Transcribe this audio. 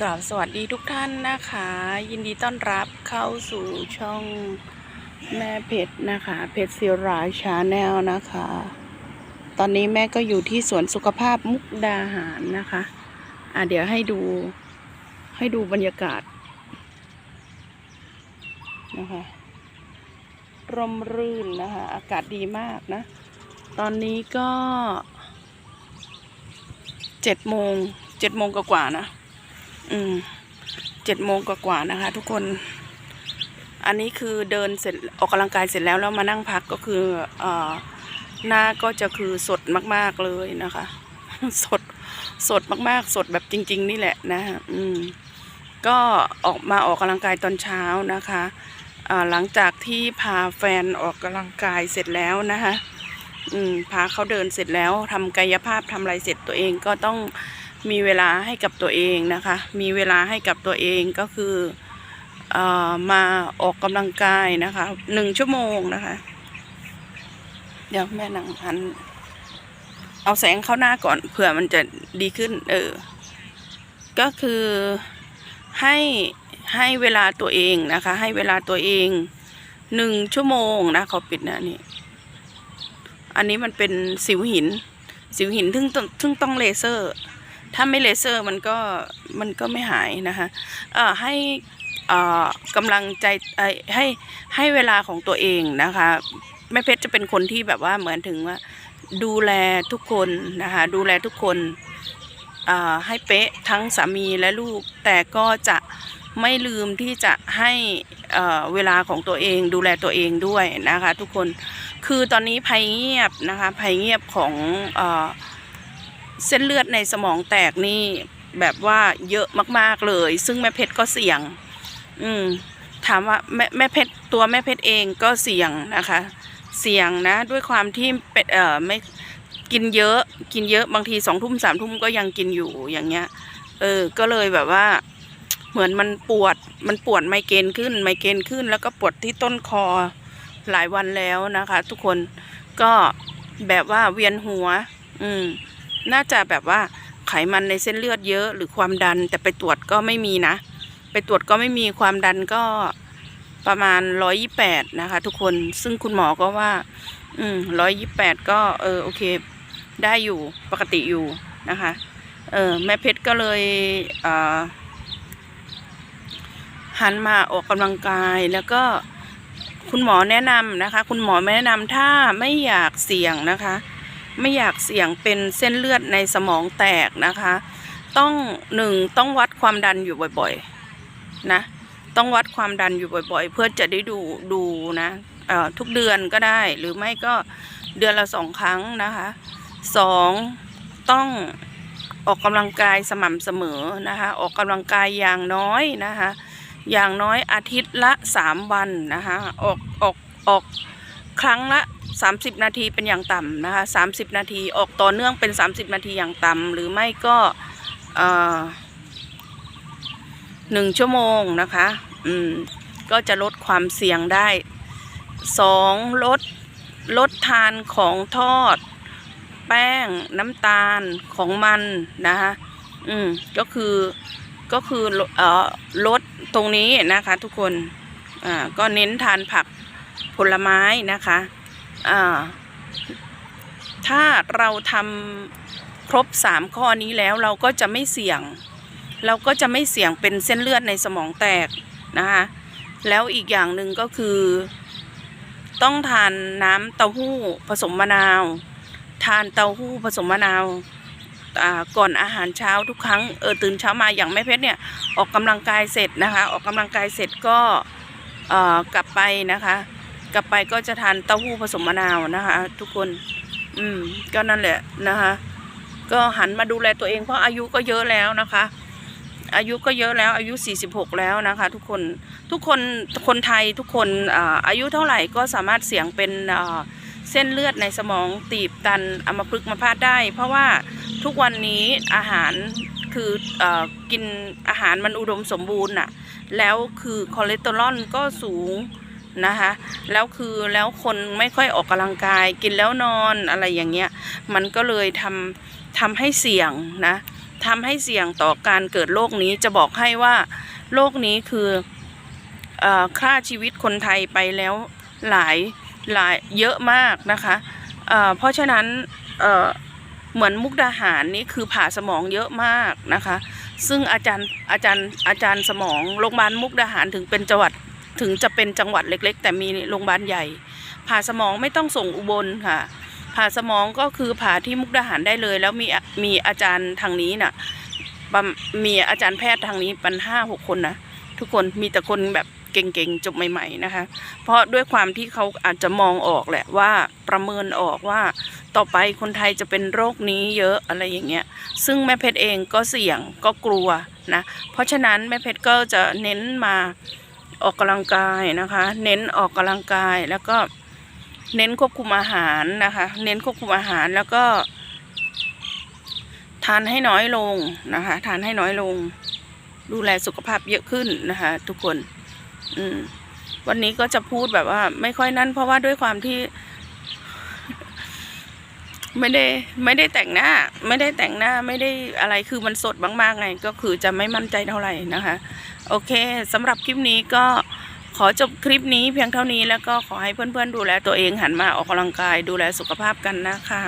กราบสวัสดีทุกท่านนะคะ ยินดีต้อนรับเข้าสู่ช่องแม่เพชรนะคะเพชรศิราชาแนลนะคะ ตอนนี้แม่ก็อยู่ที่สวนสุขภาพมุกดาหารนะคะอะเดี๋ยวให้ดูให้ดูบรรยากาศนะคะร่มรื่นนะคะ อากาศดีมากนะ ตอนนี้ก็เจ็ดโมงเจ็ดโมงกว่าๆนะ อืมเจ็ดโมงกว่าๆนะคะ ทุกคน อันนี้คือเดินเสร็จออกกำลังกายเสร็จแล้วแล้วมานั่งพักก็คือเอ่อหน้าก็จะคือสดมากๆเลยนะคะ สดสดมากๆ สดแบบจริง ๆ นี่แหละนะอืมก็ออกมาออกกำลังกายตอนเช้านะคะอ่าหลังจากที่พาแฟนออกกำลังกายเสร็จแล้วนะคะ อืมพาเขาเดินเสร็จแล้วทำกายภาพทำอะไรเสร็จตัวเองก็ต้อง มีเวลาให้กับตัวเองนะคะ มีเวลาให้กับตัวเองก็คืออมาออกกำลังกายนะคะหนึ่งชั่วโมงนะคะ เดี๋ยวแม่นังหัน เอาแสงเข้าหน้าก่อนเผื่อมันจะดีขึ้น เออ ก็คือให้ให้เวลาตัวเองนะคะ ให้เวลาตัวเองหนึ่งชั่วโมงนะเขาปิดนะนี่ อันนี้มันเป็นสิวหิน สิวหินซึ่งต้องซึ่งต้องเลเซอร์ ถ้าไม่เลเซอร์มันก็มันก็ไม่หายนะคะเอ่อให้เอ่อกำลังใจให้ให้เวลาของตัวเองนะคะแม่เพชรจะเป็นคนที่แบบว่าเหมือนถึงว่าดูแลทุกคนนะคะดูแลทุกคนให้เป๊ะทั้งสามีและลูก แต่ก็จะไม่ลืมที่จะให้เอ่อเวลาของตัวเอง ดูแลตัวเองด้วยนะคะ ทุกคนคือตอนนี้ภัยเงียบนะคะภัยเงียบของ เส้นเลือดในสมองแตกนี่แบบว่าเยอะมากๆเลย ซึ่งแม่เพชรก็เสี่ยง อืม ถามว่าแม่แม่เพชรตัวแม่เพชรเองก็เสี่ยงนะคะ เสี่ยงนะ ด้วยความที่เป็นเอ่อไม่กินเยอะ กินเยอะบางทีสองทุ่มสามทุ่มก็ยังกินอยู่อย่างเงี้ย เออ ก็เลยแบบว่า เหมือนมันปวดมันปวดไมเกรนขึ้น ไมเกรนขึ้น แล้วก็ปวดที่ต้นคอหลายวันแล้วนะคะ ทุกคนก็แบบว่าเวียนหัว อืม น่าจะแบบว่าไขมันในเส้นเลือดเยอะหรือความดัน แต่ไปตรวจก็ไม่มีนะ ไปตรวจก็ไม่มีความดันก็ประมาณร้อยยี่แปดนะคะทุกคนซึ่งคุณหมอก็ว่า อืมร้อยยี่แปดก็เออโอเค ได้อยู่ปกติอยู่นะคะ เออแม่เพชรก็เลยเอ่อหันมาออกกำลังกายแล้วก็คุณหมอแนะนำนะคะ คุณหมอแนะนำถ้าไม่อยากเสี่ยงนะคะ ไม่อยากเสี่ยงเป็นเส้นเลือดในสมองแตกนะคะ ต้องหนึ่งต้องวัดความดันอยู่บ่อยๆนะต้องวัดความดันอยู่บ่อยๆ เพื่อจะได้ดูดูนะทุกเดือนก็ได้หรือไม่ก็เดือนละสองครั้งนะคะสองต้องออกกำลังกายสม่ำเสมอนะคะออกกำลังกายอย่างน้อยนะคะอย่างน้อยอาทิตย์ละสามวันนะคะออกออกออกครั้งละ 30 นาทีเป็นอย่างต่ำนะคะ 30 นาทีออกต่อเนื่องเป็น 30 นาทีอย่างต่ำหรือไม่ก็หนึ่งชั่วโมงนะคะ อืม ก็จะลดความเสี่ยงได้สองลดลดทานของทอด แป้งน้ำตาลของมันนะคะอืม ก็คือก็คือเอ่อลดตรงนี้นะคะ ทุกคน อ่า ก็เน้นทานผักผลไม้นะคะ ถ้าเราทำครบสามข้อนี้แล้วเราก็จะไม่เสี่ยง เราก็จะไม่เสี่ยงเป็นเส้นเลือดในสมองแตกนะคะแล้วอีกอย่างหนึ่งก็คือ ต้องทานน้ำเต้าหู้ผสมมะนาว ทานเต้าหู้ผสมมะนาวก่อนอาหารเช้าทุกครั้งเออตื่นเช้ามาอย่างแม่เพชรเนี่ยออกกำลังกายเสร็จนะคะ ออกกำลังกายเสร็จก็กลับไปนะคะ กลับไปก็จะทานเต้าหู้ผสมมะนาวนะคะ ทุกคน อืม ก็นั่นแหละนะคะ ก็หันมาดูแลตัวเองเพราะอายุก็เยอะแล้วนะคะ อายุก็เยอะแล้ว อายุ 46 แล้วนะคะ ทุกคนทุกคนคนไทยทุกคนอายุเท่าไหร่ก็สามารถเสี่ยงเป็นเส้นเลือดในสมองตีบตันอัมพฤกษ์มาพาดได้ เพราะว่าทุกวันนี้อาหารคืออกินอาหารมันอุดมสมบูรณ์น่ะแล้วคือคอเลสเตอรอลก็สูง นะคะ แล้วคือแล้วคนไม่ค่อยออกกำลังกายกินแล้วนอนอะไรอย่างเงี้ย มันก็เลยทำทำให้เสี่ยงนะทำให้เสี่ยงต่อการเกิดโรคนี้จะบอกให้ว่าโรคนี้คือออฆ่าชีวิตคนไทยไปแล้วหลายหลายเยอะมากนะคะเเพราะฉะนั้นเเหมือนมุกดาหารนี่คือผ่าสมองเยอะมากนะคะ ซึ่งอาจารย์อาจารย์อาจารย์สมองโรงพยาบาลมุกดาหารถึงเป็นจังหวัด ถึงจะเป็นจังหวัดเล็ก ๆ แต่มีโรงพยาบาลใหญ่ ผ่าสมองไม่ต้องส่งอุบลค่ะ ผ่าสมองก็คือผ่าที่มุกดาหารได้เลย แล้วมีมีอาจารย์ทางนี้น่ะประมมีอาจารย์แพทย์ทางนี้ปันห้าหกคนนะทุกคนมีแต่คนแบบเก่งๆจบใหม่ ๆนะคะ เพราะด้วยความที่เขาอาจจะมองออกแหละว่าประเมินออกว่าต่อไปคนไทยจะเป็นโรคนี้เยอะอะไรอย่างเงี้ย ซึ่งแม่เพชรเองก็เสี่ยงก็กลัวนะ เพราะฉะนั้นแม่เพชรก็จะเน้นมา ออกกำลังกายนะคะ เน้นออกกำลังกายแล้วก็เน้นควบคุมอาหารนะคะ เน้นควบคุมอาหารแล้วก็ ทานให้น้อยลงนะคะ ทานให้น้อยลง ดูแลสุขภาพเยอะขึ้นนะคะ ทุกคน อืม วันนี้ก็จะพูดแบบว่า ไม่ค่อยนั่น เพราะว่าด้วยความที่ ไม่ได้ ไม่ได้แต่งหน้า ไม่ได้แต่งหน้า ไม่ได้อะไรคือมันสดมากๆไง ก็คือจะไม่มั่นใจเท่าไหร่นะคะ โอเคสำหรับคลิปนี้ก็ขอจบคลิปนี้เพียงเท่านี้แล้วก็ขอให้เพื่อนๆดูแลตัวเองหันมาออกกำลังกายดูแลสุขภาพกันนะคะ